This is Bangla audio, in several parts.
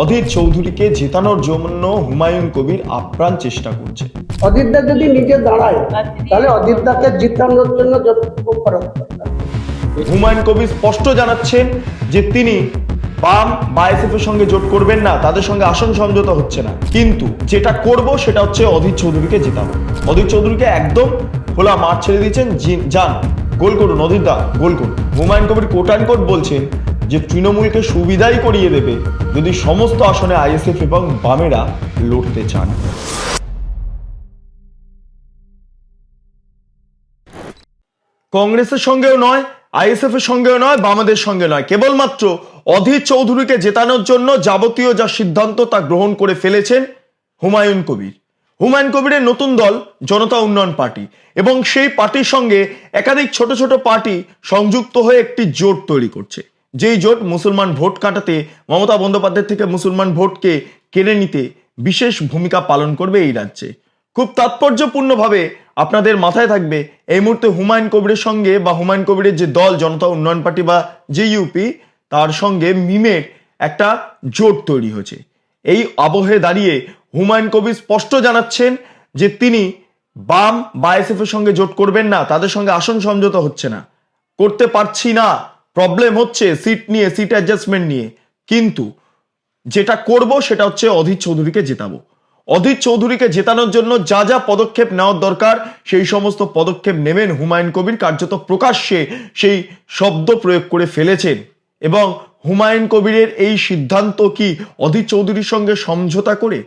অধীর চৌধুরীকে জেতানোর জন্য হুমায়ুন কবির আপ্রাণ চেষ্টা করছে। অদিতদা যদি নিজে দাঁড়ায় তাহলে অদিতদাকে জিতানোর জন্য যতটুকু হুমায়ুন কবির স্পষ্ট জানাচ্ছেন যে তিনি বাম বা এর সঙ্গে জোট করবেন না তাদের সঙ্গে আসন সমঝোতা হচ্ছে না। কিন্তু যেটা করব সেটা হচ্ছে অধীর চৌধুরীকে জেতাবো অধীর চৌধুরীকে একদম খোলা মাঠ ছেড়ে দিয়েছেন যান গোল করুন অধীর দা গোল করুন। Humayun Kabir quote and quote বলছেন যে তৃণমূলকে সুবিধাই করিয়ে দেবে যদি সমস্ত আসনে আইএসএফ এবং বামেরা লড়তে চান। কংগ্রেসের সঙ্গেও নয় আইএসএফ এর সঙ্গেও নয়, বামাদের সঙ্গে নয়। কেবলমাত্র অধীর চৌধুরীকে জেতানোর জন্য যাবতীয় যা সিদ্ধান্ত তা গ্রহণ করে ফেলেছেন হুমায়ুন কবির। হুমায়ুন কবিরের নতুন দল জনতা উন্নয়ন পার্টি এবং সেই পার্টির সঙ্গে একাধিক ছোট ছোট পার্টি সংযুক্ত হয়ে একটি জোট তৈরি করছে। যেই জোট মুসলমান ভোট কাটাতে মমতা বন্দ্যোপাধ্যায় থেকে মুসলমান ভোটকে কেড়ে নিতে বিশেষ ভূমিকা পালন করবে এই রাজ্যে। খুব তাৎপর্যপূর্ণভাবে আপনাদের মাথায় থাকবে এই মুহূর্তে হুমায়ুন কবিরের সঙ্গে বা হুমায়ুন কবিরের যে দল, জনতা উন্নয়ন পার্টি বা জেইউপি তার সঙ্গে মিমের একটা জোট তৈরি হয়েছে। এই আবহে দাঁড়িয়ে হুমায়ুন কবির স্পষ্ট জানাচ্ছেন যে তিনি বাম বা আইএসএফ এর সঙ্গে জোট করবেন না, তাদের সঙ্গে আসন সমঝোতা হচ্ছে না। করতে পারছি না। প্রবলেম হচ্ছে সিট নিয়ে সিট অ্যাডজাস্টমেন্ট নিয়ে। কিন্তু যেটা করব সেটা হচ্ছে অধীর চৌধুরীকে জেতাবো। অধীর চৌধুরীকে জেতানোর জন্য যা যা পদক্ষেপ নেওয়ার দরকার, সেই সমস্ত পদক্ষেপ নেবেন হুমায়ুন কবির। কার্যত প্রকাশ্যে সেই শব্দ প্রয়োগ করে ফেলেছেন। এবং হুমায়ুন কবিরের এই সিদ্ধান্ত কি অধীর চৌধুরীর সঙ্গে সমঝোতা করে?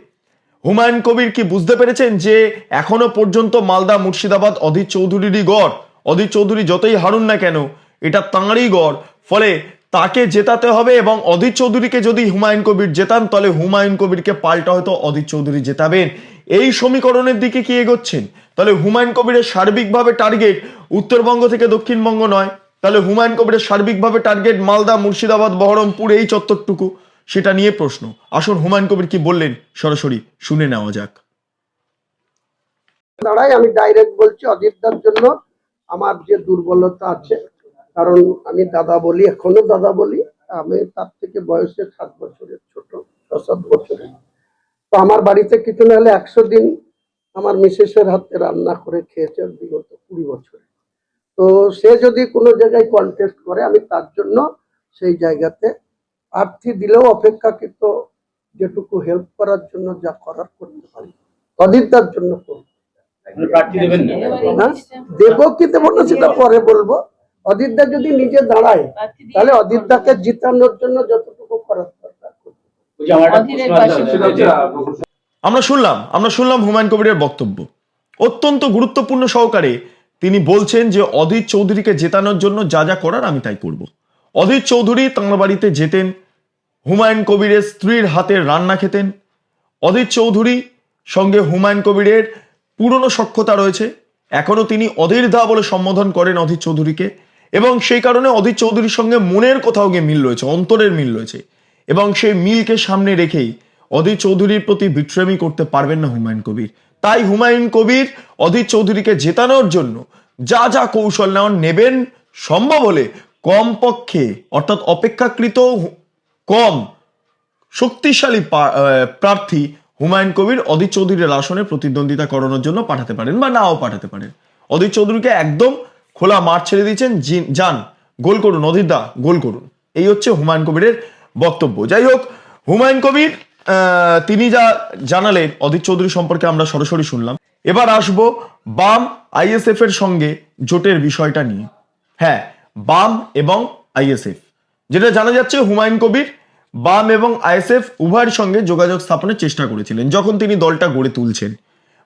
হুমায়ুন কবির কি বুঝতে পেরেছেন যে এখনও পর্যন্ত মালদা মুর্শিদাবাদ অধীর চৌধুরীরই গড়? অধীর চৌধুরী যতই হারুন না কেন এটা তাঁরই গড়। ফলে তাকে জেতাতে হবে এবং অধীর চৌধুরীকে যদি হুমায়ুন কবির জেতান, তাহলে হুমায়ুন কবিরকে পাল্টা হয়তো অধীর চৌধুরী জেতাবেন। এই সমীকরণের দিকে কি এগোচ্ছেন? তাহলে হুমায়ুন কবিরের সার্বিকভাবে টার্গেট উত্তরবঙ্গ থেকে দক্ষিণবঙ্গ নয়। তাহলে হুমায়ুন কবিরের সার্বিকভাবে টার্গেট মালদা, মুর্শিদাবাদ, বহরমপুর, এই চত্বরটুকু? সেটা নিয়ে প্রশ্ন। আসুন হুমায়ুন কবির কি বললেন, সরাসরি শুনে নেওয়া যাক। দাঁড়ায় আমি ডাইরেক্ট বলছি অদিতদার জন্য। আমার যে দুর্বলতা আছে কারণ আমি দাদা বলি এখনও দাদা বলি আমি তার থেকে বয়সে সাত বছরের ছোট ছ সাত বছরের। তো আমার বাড়িতে কিছু না হলে একশো দিন আমার মিসেসের হাতে রান্না করে খেয়েছে বিগত কুড়ি বছরে। তো সে যদি কোনো জায়গায় কন্টেস্ট করে আমি তার জন্য সেই জায়গাতে প্রার্থী দিলেও অপেক্ষাকৃত যেটুকু হেল্প করার জন্য যা করার করতে পারি অদিতদার জন্য করব। না? হ্যাঁ? দেবো কি দেবো না সেটা পরে বলব। অদিতদা যদি নিজে দাঁড়ায় তাহলে অদিতদাকে জিতানোর জন্য যতটুকু করার দরকার। যে আমার শুনলাম আমরা শুনলাম হুমায়ুন কবিরের বক্তব্য। অত্যন্ত গুরুত্বপূর্ণ সহকারে তিনি বলছেন যে অধীর চৌধুরীকে জেতানোর জন্য যা যা করার আমি তাই করব। অধীর চৌধুরী তাঁর বাড়িতে যেতেন হুমায়ুন কবিরের স্ত্রীর হাতের রান্না খেতেন। অধীর চৌধুরী সঙ্গে হুমায়ুন কবিরের পুরনো সখ্যতা রয়েছে। এখনও তিনি অধীর দা বলে সম্বোধন করেন অধীর চৌধুরীকে। এবং সেই কারণে অধীর চৌধুরীর সঙ্গে মনের কোথাও গিয়ে মিল রয়েছে, অন্তরের মিল রয়েছে। এবং সেই মিলকে সামনে রেখেই অধীর চৌধুরীর প্রতি বিট্রেমি করতে পারবেন না হুমায়ুন কবির। তাই হুমায়ুন কবির অধীর চৌধুরীকে জেতানোর জন্য যা যা কৌশল নেওয়ার নেবেন সম্ভব হলে কমপক্ষে, অর্থাৎ অপেক্ষাকৃত কম শক্তিশালী প্রার্থী হুমায়ুন কবির অধীর চৌধুরীর আসনে প্রতিদ্বন্দ্বিতা করানোর জন্য পাঠাতে পারেন বা নাও পাঠাতে পারেন। অধীর চৌধুরীকে একদম খোলা মাঠ ছেড়ে দিয়েছেন যান, গোল করুন, অধীর দা, গোল করুন। এই হচ্ছে হুমায়ুন কবিরের বক্তব্য। যাই হোক, হুমায়ুন কবির তিনি যা জানালেন, অধীর চৌধুরী সম্পর্কে আমরা সরাসরি শুনলাম। এবার আসব বাম আইএসএফ এর সঙ্গে জোটের বিষয়টা নিয়ে। হ্যাঁ বাম এবং আইএসএফ। যেটা জানা যাচ্ছে, হুমায়ুন কবির বাম এবং আইএসএফ উভয়ের সঙ্গে যোগাযোগ স্থাপনের চেষ্টা করেছিলেন, যখন তিনি দলটা গড়ে তুলছেন।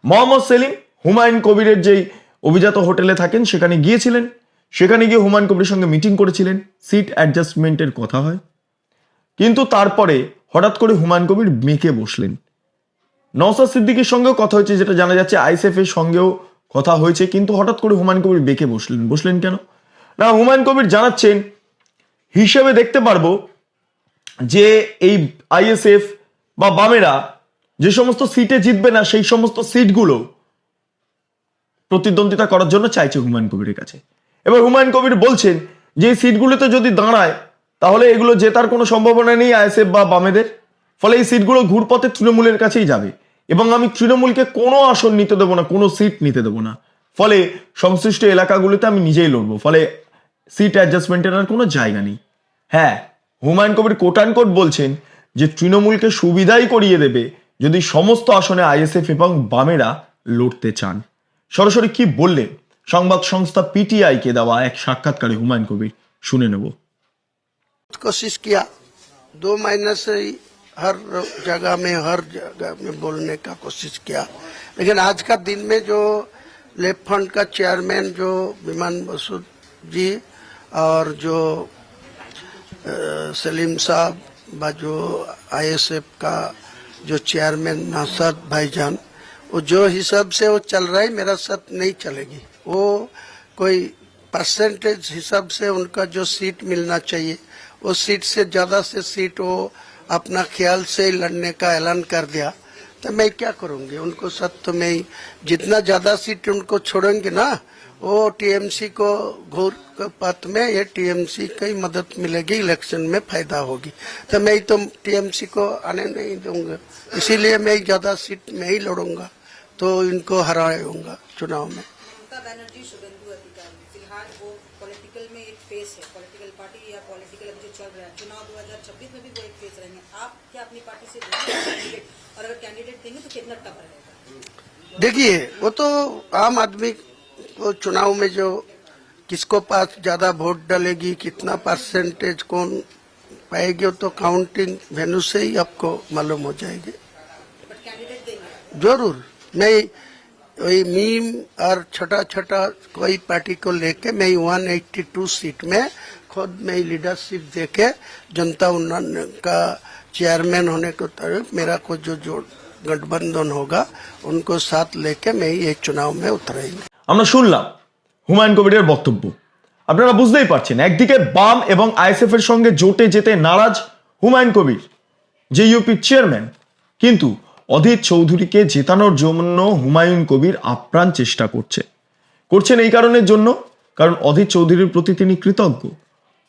মোহাম্মদ সেলিম হুমায়ুন কবিরের যেই অভিজাত হোটেলে থাকেন, সেখানে গিয়েছিলেন। সেখানে গিয়ে হুমায়ুন কবিরের সঙ্গে মিটিং করেছিলেন। সিট অ্যাডজাস্টমেন্টের কথা হয়। কিন্তু তারপরে হঠাৎ করে হুমায়ুন কবির মেকে বসলেন। নওসাদ সিদ্দিকীর সঙ্গেও কথা হয়েছে, যেটা জানা যাচ্ছে আইএসএফ এর সঙ্গেও কথা হয়েছে, কিন্তু হঠাৎ করে হুমায়ুন কবির বেঁকে বসলেন। বসলেন কেন? না, হুমায়ুন কবির জানাচ্ছেন, হিসেবে দেখতে পারব যে এই আইএসএফ বা বামেরা যে সমস্ত সিটে জিতবে না, সেই সমস্ত সিটগুলো প্রতিদ্বন্দ্বিতা করার জন্য চাইছে হুমায়ুন কবিরের কাছে। এবার হুমায়ুন কবির বলছেন যে, এই সিটগুলোতে যদি দাঁড়ায়, তাহলে এগুলো জেতার কোনো সম্ভাবনা নেই আইএসএফ বা বামেদের। ফলে এই সিটগুলো ঘুরপথে তৃণমূলের কাছেই যাবে। এবং আমি তৃণমূলকে কোনো আসন নিতে দেবো না, কোনো সিট নিতে দেবো না। ফলে সংশ্লিষ্ট এলাকাগুলোতে আমি নিজেই লড়বো। ফলে সিট অ্যাডজাস্টমেন্টের আর কোনো জায়গা নেই। হ্যাঁ হুমায়ুন কবির কোটানকোট বলছেন যে, তৃণমূলকে সুবিধাই করিয়ে দেবে যদি সমস্ত আসনে আইএসএফ এবং বামেরা লড়তে চান। সরাসরি কি বললেন সংবাদ সংস্থা পিটিআই কে দেওয়া এক সাক্ষাৎকারে হুমায়ুন কবির শুনে নেব कोशिश किया दो महीने से ही हर जगह में हर जगह में बोलने का कोशिश किया लेकिन आज का दिन में जो लेफ्ट फ्रंट का चेयरमैन जो विमान बसु जी और जो अ, सलीम साहब व जो आईएसएफ का जो चेयरमैन नासर भाईजान वो जो हिसाब से वो चल रहा है, मेरा साथ नहीं चलेगी। वो कोई परसेंटेज हिसाब से उनका जो सीट मिलना चाहिए वो सीट से ज़्यादा से सीट वो अपना ख्याल से लड़ने का ऐलान कर दिया तो मैं क्या करूँगी? उनको साथ तो मैं जितना ज़्यादा सीट उनको छोड़ेंगे ना, वो टीएमसी को घोर पथ में ये टीएमसी की मदद मिलेगी इलेक्शन में फ़ायदा होगी। तो मैं ही तो टीएमसी को आने नहीं दूँगा। इसीलिए मैं ज़्यादा सीट में ही लड़ूँगा। तो इनको हराऊँगा चुनाव में। ममता बनर्जी शुभेंदु अधिकारी। फ़िलहाल वो पॉलिटिकल में एक फेस है पॉलिटिकल पार्टी या पॉलिटिकल अभी जो चल रहा है चुनाव 2026 में भी वो एक फेस रहेंगे। आप क्या अपनी पार्टी से कैंडिडेट और अगर कैंडिडेट देंगे तो कितना टफ रहेगा? देखिए वो तो आम आदमी को चुनाव में जो किसको पास ज़्यादा वोट डलेगी कितना परसेंटेज कौन पाएगी वो तो काउंटिंग वेन्यू से ही आपको मालूम हो जाएगी। ज़रूर। मैं वही मीम और छोटा छोटा कोई पार्टी को लेके मैं 182 सीट में खुद में ही लीडरशिप देके जनता उन्नयन का चेयरमैन होने को तरफ मेरा को जो जो गठबंधन होगा उनको साथ लेके मैं ये चुनाव में उतरेंगे আমরা শুনলাম হুমায়ুন কবিরের বক্তব্য আপনারা বুঝতেই পারছেন একদিকে বাম এবং আইএসএফ এর সঙ্গে জোটে যেতে নারাজ হুমায়ুন কবির যে ইউপির চেয়ারম্যান কিন্তু অধীর চৌধুরীকে জেতানোর জন্য হুমায়ুন কবির আপ্রাণ চেষ্টা করছে। করছেন এই কারণের জন্য কারণ অধীর চৌধুরীর প্রতি তিনি কৃতজ্ঞ।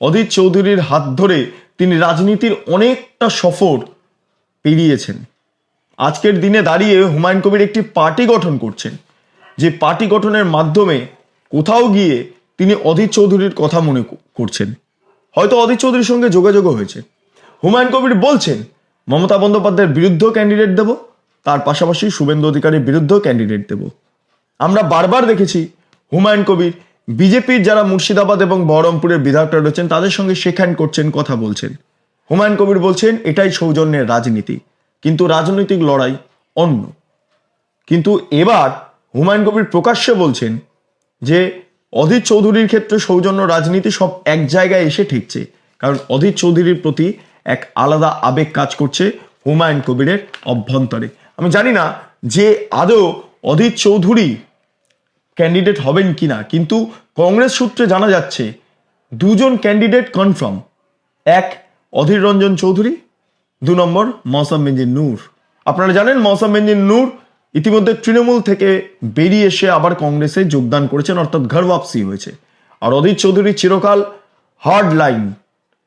অধীর চৌধুরীর হাত ধরে তিনি রাজনীতির অনেকটা সফর পেরিয়েছেন। আজকের দিনে দাঁড়িয়ে হুমায়ুন কবির একটি পার্টি গঠন করছেন। যে পার্টি গঠনের মাধ্যমে কোথাও গিয়ে তিনি অধীর চৌধুরীর কথা মনে করছেন। হয়তো অধীর চৌধুরীর সঙ্গে যোগাযোগও হয়েছে। হুমায়ুন কবির বলছেন, মমতা বন্দ্যোপাধ্যায়ের বিরুদ্ধেও ক্যান্ডিডেট দেব। তার পাশাপাশি শুভেন্দু অধিকারীর বিরুদ্ধেও ক্যান্ডিডেট দেব। আমরা বারবার দেখেছি হুমায়ুন কবির, বিজেপির যারা মুর্শিদাবাদ এবং বহরমপুরের বিধায়করা রয়েছেন, তাদের সঙ্গে শেখান করছেন, কথা বলছেন। হুমায়ুন কবির বলছেন, এটাই সৌজন্যের রাজনীতি। কিন্তু রাজনৈতিক লড়াই অন্য। কিন্তু এবার হুমায়ুন কবির প্রকাশ্যে বলছেন যে, অধীর চৌধুরীর ক্ষেত্রে সৌজন্য রাজনীতি সব এক জায়গায় এসে ঠেকছে। কারণ অধীর চৌধুরীর প্রতি এক আলাদা আবেগ কাজ করছে হুমায়ুন কবিরের অভ্যন্তরে। আমি জানি না যে আদৌ অধীর চৌধুরী ক্যান্ডিডেট হবেন কিনা কিন্তু কংগ্রেস সূত্রে জানা যাচ্ছে দুজন ক্যান্ডিডেট কনফার্ম এক, অধীর রঞ্জন চৌধুরী, দু নম্বর মৌসাম বেঞ্জির নূর। আপনারা জানেন মৌসাম বেঞ্জির নূর ইতিমধ্যে তৃণমূল থেকে বেরিয়ে এসে আবার কংগ্রেসে যোগদান করেছেন, অর্থাৎ ঘর ওয়াপসি হয়েছে। আর অধীর চৌধুরী চিরকাল হার্ড লাইন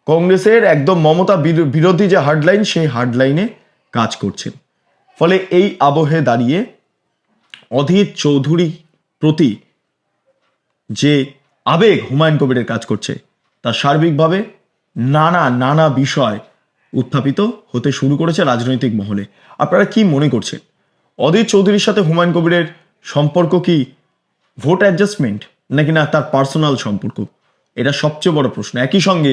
কংগ্রেসের একদম মমতা বিরো- বিরোধী যে হার্ড লাইন সেই হার্ড লাইনে কাজ করছেন। ফলে এই আবহে দাঁড়িয়ে অধীর চৌধুরী প্রতি যে আবেগ হুমায়ুন কবিরের কাজ করছে, তা সার্বিকভাবে নানা নানা বিষয় উত্থাপিত হতে শুরু করেছে রাজনৈতিক মহলে। আপনারা কি মনে করছেন? অধীর চৌধুরীর সাথে হুমায়ুন কবিরের সম্পর্ক কি ভোট অ্যাডজাস্টমেন্ট নাকি না তার পার্সোনাল সম্পর্ক? এটা সবচেয়ে বড় প্রশ্ন। একই সঙ্গে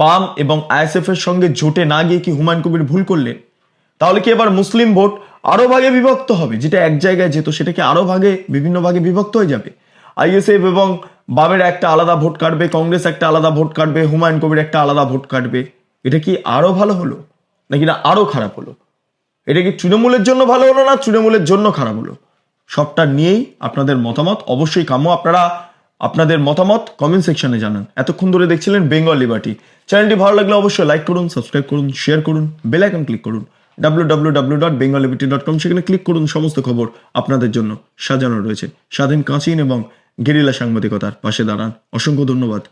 বাম এবং আইএসএফ এর সঙ্গে জোটে না গিয়ে কি হুমায়ুন কবির ভুল করলেন? তাহলে কি এবার মুসলিম ভোট আরও ভাগে বিভক্ত হবে? যেটা এক জায়গায় যেত সেটা কি আরও ভাগে, বিভিন্ন ভাগে বিভক্ত হয়ে যাবে। আইএসএফ এবং বামের একটা আলাদা ভোট কাটবে, কংগ্রেস একটা আলাদা ভোট কাটবে, হুমায়ুন কবির একটা আলাদা ভোট কাটবে। এটা কি আরও ভালো হলো? নাকি না আরও খারাপ হলো? এটা কি তৃণমূলের জন্য ভালো হলো না তৃণমূলের জন্য খারাপ হলো? সবটা নিয়েই আপনাদের মতামত অবশ্যই কাম্য। আপনারা আপনাদের মতামত কমেন্ট সেকশনে জানান। এতক্ষণ ধরে দেখছিলেন বেঙ্গল লিবার্টি চ্যানেলটি ভালো লাগলে অবশ্যই লাইক করুন সাবস্ক্রাইব করুন শেয়ার করুন বেল আইকন ক্লিক করুন। ডাব্লিউ ডট সেখানে ক্লিক করুন সমস্ত খবর আপনাদের জন্য সাজানো রয়েছে। স্বাধীন কাঁচিন এবং গেরিলা সাংবাদিকতার পাশে দাঁড়ান। অসংখ্য ধন্যবাদ।